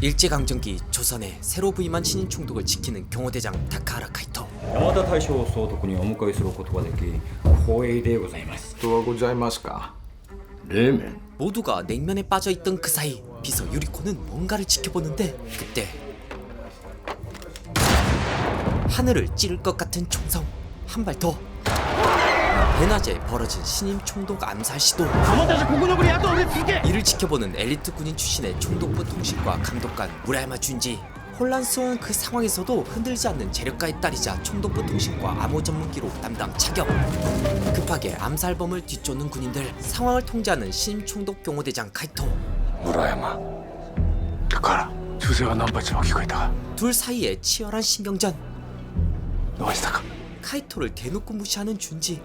일제강점기 조선에 새로 부임한 신인 총독을 지키는 경호대장 다카하라 카이토 山田大将を総督にお迎えすることができ光栄でございますとはございますか冷麺 모두가 냉면에 빠져있던 그 사이 비서 유리코는 뭔가를 지켜보는데 그때 하늘을 찌를 것 같은 총성 한 발 더 대낮에 벌어진 신임 총독 암살 시도 이를 지켜보는 엘리트 군인 출신의 총독부 통신과 감독관 무라야마 준지. 혼란스러운 그 상황에서도 흔들지 않는 재력가의 딸이자 총독부 통신과 암호 전문기록 담당 차격 급하게 암살범을 뒤쫓는 군인들. 상황을 통제하는 신임 총독 경호대장 카이토 무라야마 가라. 조세와 남바치 와키가 있다. 둘 사이에 치열한 신경전. 노아시다가? 카이토를 대놓고 무시하는 준지.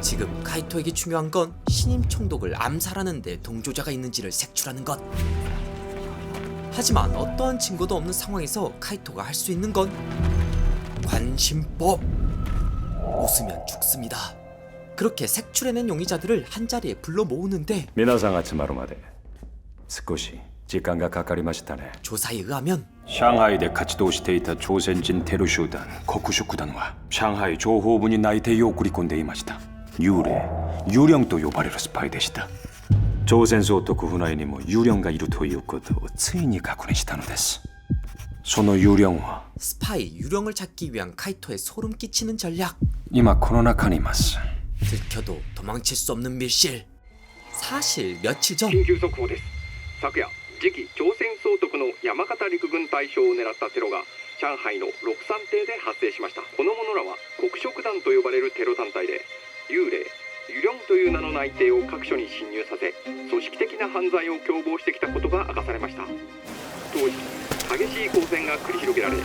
지금 카이토에게 중요한 건 신임 총독을 암살하는 데 동조자가 있는지를 색출하는 것. 하지만 어떠한 증거도 없는 상황에서 카이토가 할 수 있는 건 관심법. 웃으면 죽습니다. 그렇게 색출해낸 용의자들을 한 자리에 불러 모으는데 미나상 아츠마루마데 스코시 직관과 가까리 마시다네 조사에 의하면 上海で活動していた朝鮮人テロ集団黒色団は上海情報部に内定を送り込んでいました幽霊ユリョンと呼ばれるスパイでした朝鮮総督府内にもユリョンがいるということをついに確認したのですそのユリョンは 스파이 유령을 찾기 위한 카이토의 소름 끼치는 전략 今この中にいます 들켜도 도망칠 수 없는 밀실 사실 며칠 전 緊急速報です昨夜 次期朝鮮総督の山形陸軍大将を狙ったテロが上海の六三邸で発生しましたこの者らは黒色団と呼ばれるテロ団体で幽霊ユリョンという名の内定を各所に侵入させ組織的な犯罪を共謀してきたことが明かされました当時激しい交戦が繰り広げられ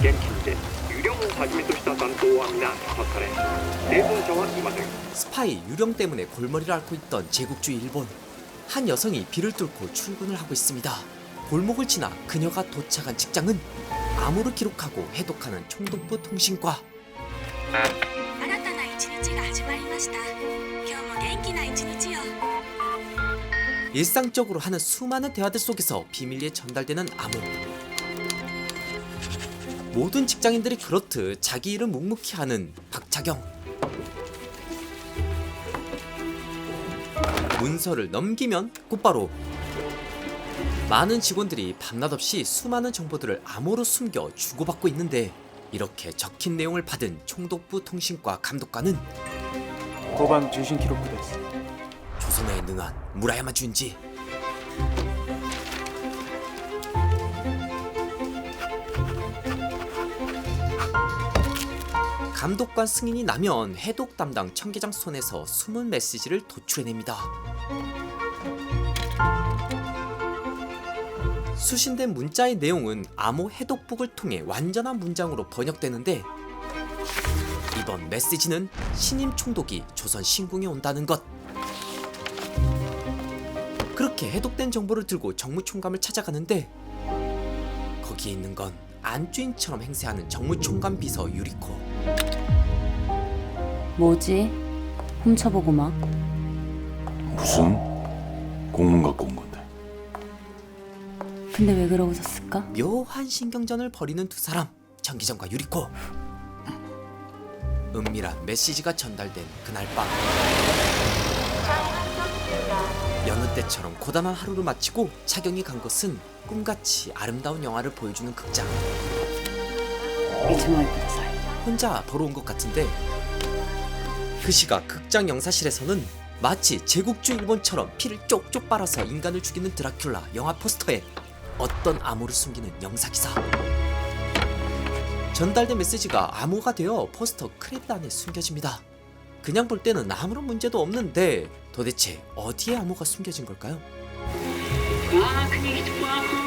現地にてユリョンをはじめとした残党は皆射殺され生存者はいません 스파이 유령 때문에 골머리를 앓고 있던 제국주의 일본 한 여성이 비를 뚫고 출근을 하고 있습니다 골목을 지나 그녀가 도착한 직장은 암호를 기록하고 해독하는 총독부 통신과 新たな一日が始まりました今日も元気な一日よ 일상적으로 하는 수많은 대화들 속에서 비밀리에 전달되는 암호 모든 직장인들이 그렇듯 자기 일을 묵묵히 하는 박차경 문서를 넘기면 곧바로 많은 직원들이 밤낮 없이 수많은 정보들을 암호로 숨겨 주고받고 있는데 이렇게 적힌 내용을 받은 총독부 통신과 감독관은 도반 주신 기록부 됐어. 조선의 능한 무라야마 주인지 감독관 승인이 나면 해독 담당 청계장 손에서 숨은 메시지를 도출해냅니다. 수신된 문자의 내용은 암호 해독북을 통해 완전한 문장으로 번역되는데 이번 메시지는 신임 총독이 조선 신궁에 온다는 것. 그렇게 해독된 정보를 들고 정무총감을 찾아가는데 거기에 있는 건 안주인처럼 행세하는 정무총감 비서 유리코. 뭐지? 훔쳐보고 막. 무슨 공문 갖고 온 건데 근데 왜 그러고 섰을까? 묘한 신경전을 벌이는 두 사람 정기정과 유리코 은밀한 메시지가 전달된 그날 밤 여느 때처럼 고단한 하루를 마치고 차경이 간 곳은 꿈같이 아름다운 영화를 보여주는 극장 이층을 구사이. 혼자 보러 온것 같은데 그 시각 극장 영사실에서는 마치 제국주 일본처럼 피를 쪽쪽 빨아서 인간을 죽이는 드라큘라 영화 포스터에 어떤 암호를 숨기는 영사기사. 전달된 메시지가 암호가 되어 포스터 크레딧 안에 숨겨집니다. 그냥 볼 때는 아무런 문제도 없는데 도대체 어디에 암호가 숨겨진 걸까요?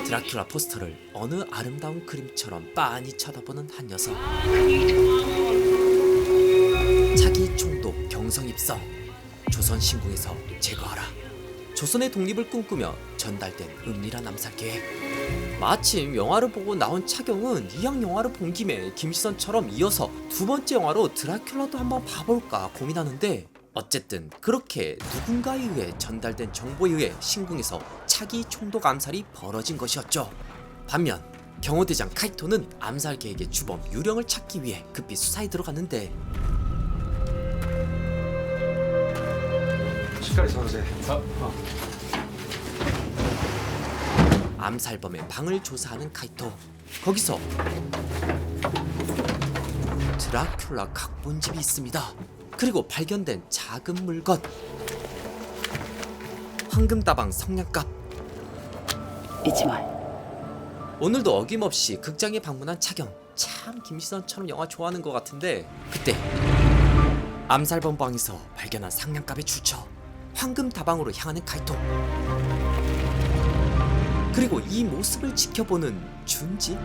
드라큘라 포스터를 어느 아름다운 그림처럼 빤히 쳐다보는 한 녀석. 차기 총 독 경성 입성. 조선 신궁에서 제거하라. 조선의 독립을 꿈꾸며 전달된 은밀한 암살 계획 마침 영화를 보고 나온 차경은 이왕 영화를 본 김에 김시선처럼 이어서 두 번째 영화로 드라큘라도 한번 봐볼까 고민하는데 어쨌든 그렇게 누군가에 의해 전달된 정보에 의해 신궁에서 차기 총독 암살이 벌어진 것이었죠. 반면 경호대장 카이토는 암살 계획의 주범 유령을 찾기 위해 급히 수사에 들어갔는데 光선생. 어. 암살범의 방을 조사하는 카이토. 거기서 드라큘라 각본집이 있습니다. 그리고 발견된 작은 물건. 황금다방 성냥갑. 잊지 마. 오늘도 어김없이 극장에 방문한 차경. 참 김시선처럼 영화 좋아하는 것 같은데 그때 암살범 방에서 발견한 성냥갑의 주처. 황금 다방으로 향하는 카이토. 그리고 이 모습을 지켜보는 준지.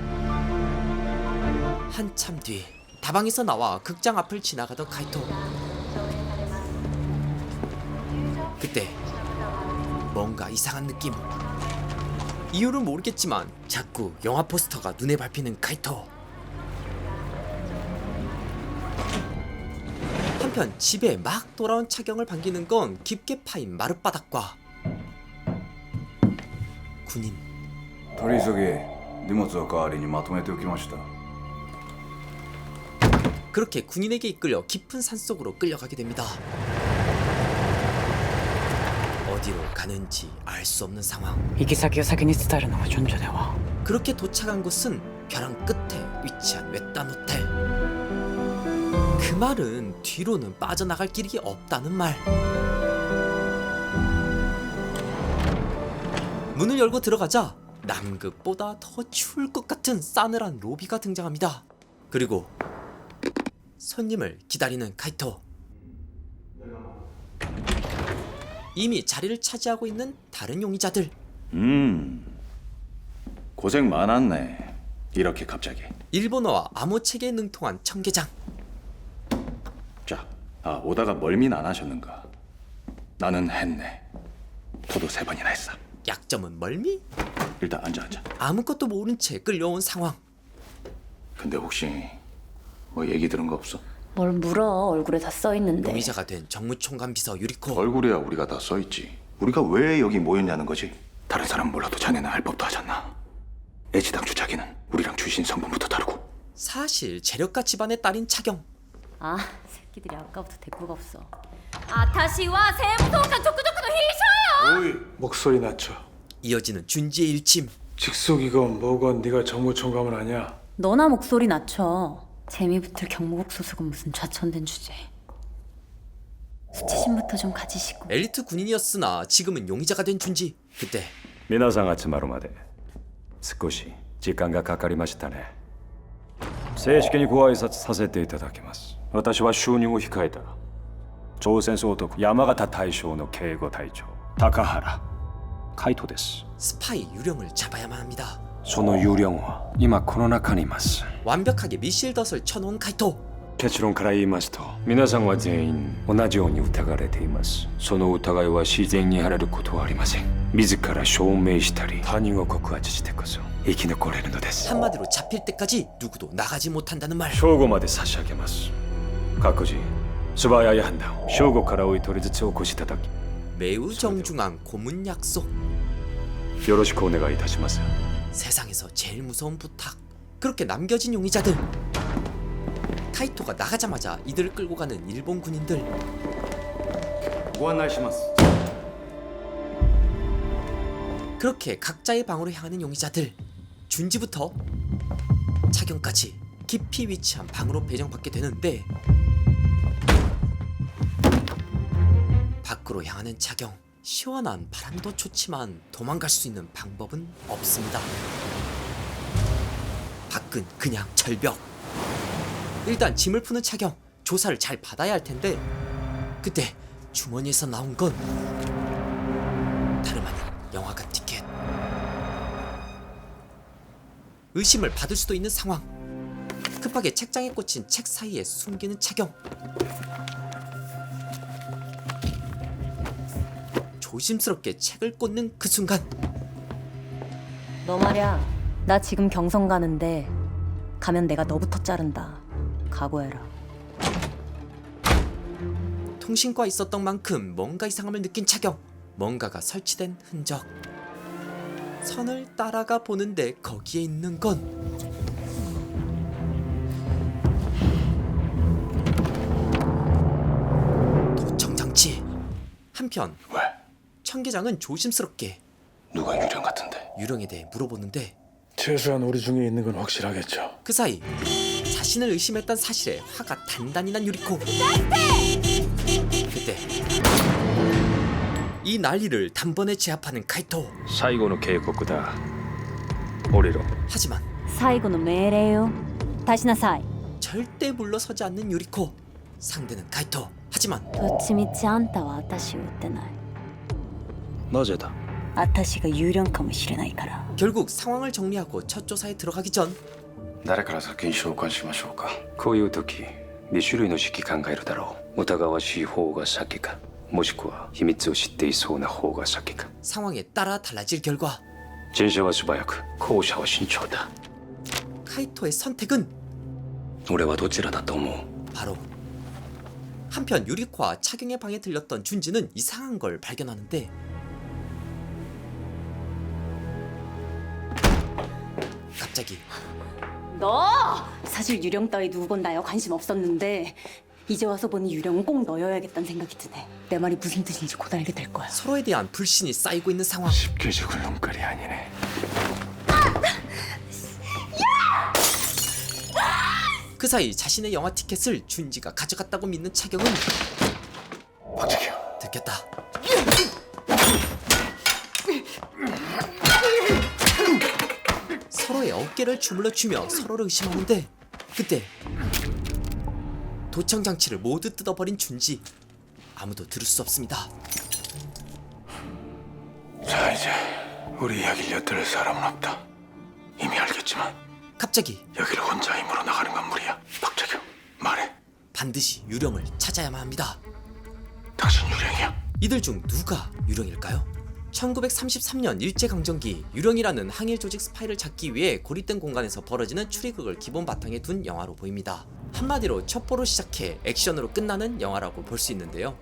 한참 뒤 다방에서 나와 극장 앞을 지나가던 카이토. 그때 뭔가 이상한 느낌. 이유는 모르겠지만 자꾸 영화 포스터가 눈에 밟히는 카이토. 한편 집에 막 돌아온 차경을 반기는 건 깊게 파인 마룻바닥과 군인 取り急ぎ荷物を代わりにまとめておきました 그렇게 군인에게 이끌려 깊은 산속으로 끌려가게 됩니다. 어디로 가는지 알 수 없는 상황. 行き先を先に伝えるのが順序では 그렇게 도착한 곳은 벼랑 끝에 위치한 외딴 호텔. 그 말은 뒤로는 빠져나갈 길이 없다는 말. 문을 열고 들어가자 남극보다 더 추울 것 같은 싸늘한 로비가 등장합니다. 그리고 손님을 기다리는 카이토. 이미 자리를 차지하고 있는 다른 용의자들. 음 고생 많았네 이렇게 갑자기 일본어와 암호 체계에 능통한 청계장. 자, 아 오다가 멀미는 안 하셨는가? 나는 했네. 토도 세 번이나 했어. 약점은 멀미? 일단 앉아 앉아. 아무것도 모른 채 끌려온 상황. 근데 혹시 뭐 얘기 들은 거 없어? 뭘 물어. 얼굴에 다 써 있는데. 용의자가 된 정무총관 비서 유리코. 얼굴이야. 우리가 다 써있지. 우리가 왜 여기 모였냐는 거지? 다른 사람 몰라도 자네는 알 법도 하잖아. 애지당 주자기는 우리랑 출신 성분부터 다르고. 사실 재력가 집안의 딸인 차경. 아 새끼들이 아까부터 대꾸가 없어 아타시와 세무소관 조크조크도 히셔요 오이 목소리 낮춰 이어지는 준지의 일침. 직속이건 뭐건 네가 정무총감은 아니야 너나 목소리 낮춰 재미붙을 경무국 소속은 무슨 좌천된 주제 수치심부터 좀 가지시고 엘리트 군인이었으나 지금은 용의자가 된 준지. 그때 皆さん集まるまで少し時間がかかりましたね正式にご挨拶させていただきます 私は就任を控えた朝鮮総督山形大将の警護隊長高原海斗です 스파이 유령을 잡아야만 합니다. その有料は今この中にいます 완벽하게 미실 덫을 쳐놓은 카이토. 結論から言いますと皆さんは全員同じように疑われていますその疑いは自然に晴れることはありません自ら証明したり他人を告発してこそ生き残れるのです 한마디로 잡힐 때까지 누구도 나가지 못한다는 말. 正午まで差し上げます 各自素早い判断を正午からお一人ずつお越しいただき 매우 정중한 고문 약속. よろしくお願いいたします 세상에서 제일 무서운 부탁. 그렇게 남겨진 용의자들. 카이토가 나가자마자 이들을 끌고 가는 일본 군인들. ご案内します 그렇게 각자의 방으로 향하는 용의자들. 준지부터 차경까지 깊이 위치한 방으로 배정받게 되는데 밖으로 향하는 차경. 시원한 바람도 좋지만 도망갈 수 있는 방법은 없습니다. 밖은 그냥 절벽. 일단 짐을 푸는 차경. 조사를 잘 받아야 할 텐데 그때 주머니에서 나온 건 다름 아닌 영화관 티켓. 의심을 받을 수도 있는 상황. 급하게 책장에 꽂힌 책 사이에 숨기는 차경. 조심스럽게 책을 꽂는 그 순간. 너 말이야 나 지금 경성 가는데 가면 내가 너부터 자른다. 각오해라. 통신과 있었던 만큼 뭔가 이상함을 느낀 차경 뭔가가 설치된 흔적. 선을 따라가 보는데 거기에 있는 건. 도청 장치. 한편. 왜? 청계장은 조심스럽게 누가 유령 같은데? 유령에 대해 물어보는데 최소한 우리 중에 있는 건 확실하겠죠. 그 사이 자신을 의심했던 사실에 화가 단단히 난 유리코 그때 이 난리를 단번에 제압하는 카이토 最後の警告だ降りろ 하지만 最後の命令よ出しなさい 절대 물러서지 않는 유리코 상대는 카이토 하지만 どっちみちあんたは私を撃ってない なぜだ私が有料かもしれないから 결국 상황을 정리하고 첫 조사에 들어가기 전 誰から先に召喚しましょうかこういう時2種類の式考えるだろう疑わしい方が先かもしくは秘密を知っていそうな方が先か 상황에 따라 달라질 결과 前者は素早く後者は慎重だ 카이토의 선택은 俺はどちらだと思う 바로 한편 유리코와 차경의 방에 들렸던 준지는 이상한 걸 발견하는데 갑자기 너! 사실 유령 따위 누군 나요 관심 없었는데 이제 와서 보니 유령은 꼭 넣어야겠다는 생각이 드네 내 말이 무슨 뜻인지 곧 알게 될 거야 서로에 대한 불신이 쌓이고 있는 상황 쉽게 죽을 놈깔이 아니네. 그 사이 자신의 영화 티켓을 준지가 가져갔다고 믿는 차경은 박재규. 들켰다 어깨를 주물러 주며 서로를 의심하는데 그때 도청 장치를 모두 뜯어버린 준지 아무도 들을 수 없습니다 자 이제 우리 이야기를 엿들을 사람은 없다. 이미 알겠지만 갑자기 여기를 혼자 힘으로 나가는 건 무리야. 박재규 말해. 반드시 유령을 찾아야만 합니다 당신 유령이야. 이들 중 누가 유령일까요? 1933년 일제강점기 유령이라는 항일 조직 스파이를 찾기 위해 고립된 공간에서 벌어지는 추리극을 기본 바탕에 둔 영화로 보입니다. 한마디로 첩보로 시작해 액션으로 끝나는 영화라고 볼 수 있는데요.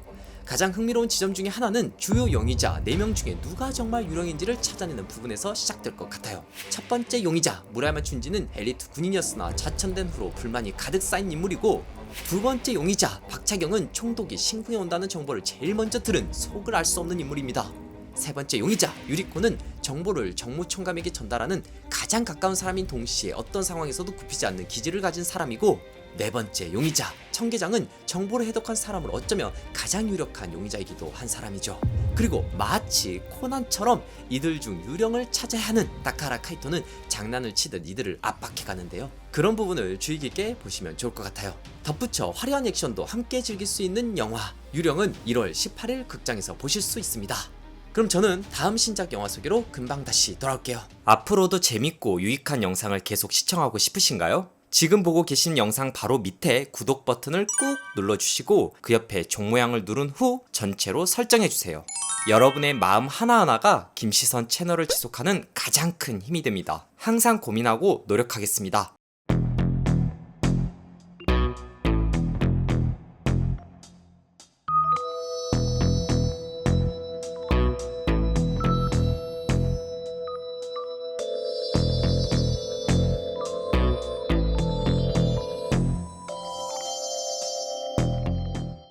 가장 흥미로운 지점 중에 하나는 주요 용의자 4명 중에 누가 정말 유령인지를 찾아내는 부분에서 시작될 것 같아요. 첫 번째 용의자 무라야마 춘지는 엘리트 군인이었으나 자천된 후로 불만이 가득 쌓인 인물이고 두 번째 용의자 박차경은 총독이 신궁에 온다는 정보를 제일 먼저 들은 속을 알 수 없는 인물입니다. 세 번째 용의자 유리코는 정보를 정무총감에게 전달하는 가장 가까운 사람인 동시에 어떤 상황에서도 굽히지 않는 기질을 가진 사람이고 네 번째 용의자 청계장은 정보를 해독한 사람으로 어쩌면 가장 유력한 용의자이기도 한 사람이죠. 그리고 마치 코난처럼 이들 중 유령을 찾아야 하는 다카라 카이토는 장난을 치듯 이들을 압박해 가는데요. 그런 부분을 주의 깊게 보시면 좋을 것 같아요. 덧붙여 화려한 액션도 함께 즐길 수 있는 영화 유령은 1월 18일 극장에서 보실 수 있습니다. 그럼 저는 다음 신작 영화 소개로 금방 다시 돌아올게요. 앞으로도 재밌고 유익한 영상을 계속 시청하고 싶으신가요? 지금 보고 계신 영상 바로 밑에 구독 버튼을 꾹 눌러주시고 그 옆에 종 모양을 누른 후 전체로 설정해주세요. 여러분의 마음 하나하나가 김시선 채널을 지속하는 가장 큰 힘이 됩니다. 항상 고민하고 노력하겠습니다.